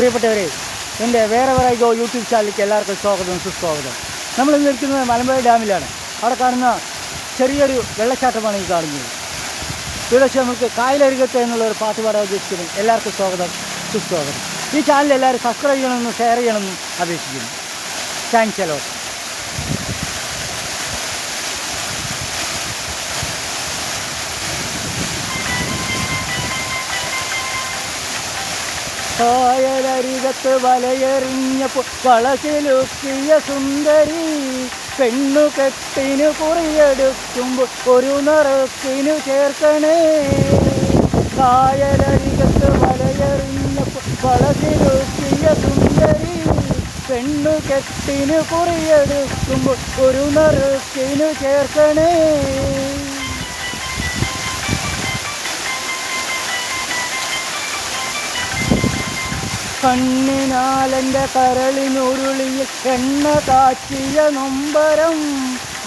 പ്രിയപ്പെട്ടവരെ എന്റെ വേറെ വേറെ ഗോ യൂട്യൂബ് ചാനലിലേക്ക് എല്ലാവർക്കും സ്വാഗതം സുസ്വാഗതം നമ്മൾ ഇന്ന് നിൽക്കുന്നത് മലമ്പുഴ ഡാമിലാണ്. അവിടെ കാണുന്ന ചെറിയൊരു വെള്ളച്ചാട്ടമാണ് ഈ കാണുന്നത്. വെച്ച് നമുക്ക് കായലരികത്ത് എന്നുള്ള ഒരു പാട്ട് പാടാൻ ഉദ്ദേശിക്കുന്നു. എല്ലാവർക്കും സ്വാഗതം സുസ്വാഗതം. ഈ ചാനൽ എല്ലാവരും സബ്സ്ക്രൈബ് ചെയ്യണമെന്നും ഷെയർ ചെയ്യണമെന്നും അപേക്ഷിക്കുന്നു. താങ്ക്സ് അലോട്ട് കായലരികത്ത് വലയെറിഞ്ഞപ്പോൾ വളച്ചിലുക്കിയ സുന്ദരി പെണ്ണു കെട്ടിനു കുറിയെടുക്കുമ്പോൾ ഒരു നിറക്കിനു ചേർക്കണേ. കായലരികത്ത് വലയെറിഞ്ഞപ്പോൾ വളച്ചിലുക്കിയ സുന്ദരി പെണ്ണു കെട്ടിനു കുറിയെടുക്കുമ്പോൾ ഒരു നിറക്കിനു ചേർക്കണേ. കണ്ണിനാലെന്റെ കരളിനുരുളിയിൽ എണ്ണ കാച്ചിയ നൊമ്പരം.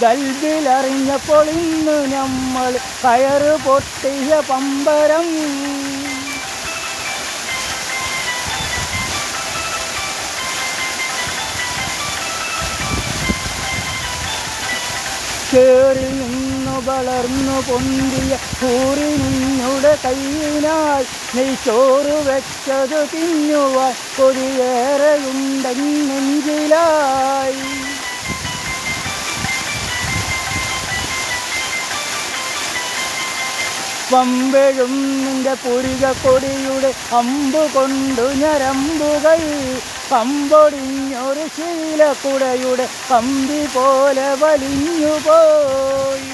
ഗൽബിലറിഞ്ഞപ്പോൾ ഇന്ന് നമ്മൾ കയറ് പൊട്ടിയ പമ്പരം. കേറി വളർന്നു പൊന്തിയ കൂറി നിന്നുടെ കയ്യിനാൽ നീ ചോറ് വെച്ചത് തിന്നുവാൻ കൊതിയേറെയുണ്ടെന്നെഞ്ചിലായി പമ്പഴും നിന്റെ പുരിക കൊടിയുടെ അമ്പു കൊണ്ടു ഞരമ്പുകൾ പമ്പൊടിഞ്ഞൊരു ശീലക്കുടയുടെ കമ്പി പോലെ വലിഞ്ഞുപോയി.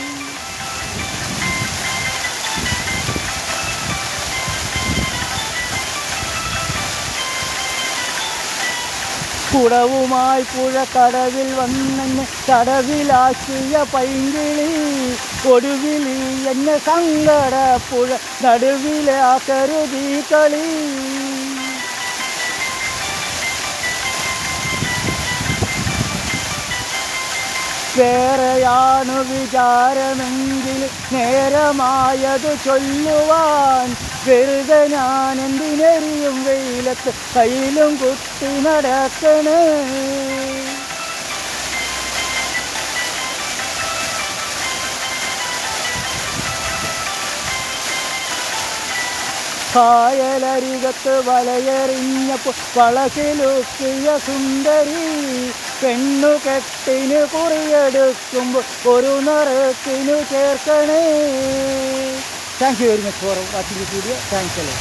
കുടവുമായി പുഴ കടവിൽ വന്നെന്നെ കടവിലാക്കിയ പൈങ്കിളി. ഒടുവിൽ എന്നെ സങ്കട പുഴ നടുവിലെ ആ കരുതി കളി. വേറെയാണു വിചാരമെങ്കിൽ നേരമായത് ചൊല്ലുവാൻ വെറുതെ ഞാൻ എന്തിനെറിയും വെയിലത്ത് കയ്യിലും കുത്തി നടക്കണേ. കായലരികത്ത് വലയെറിഞ്ഞപ്പോൾ വളസിലൊക്കിയ സുന്ദരി പെണ്ണു കെട്ടിന് കുറിയെടുക്കുമ്പോൾ ഒരു നിറത്തിനു ചേർക്കണേ. Thank you very much for watching video thanks അല്ലേ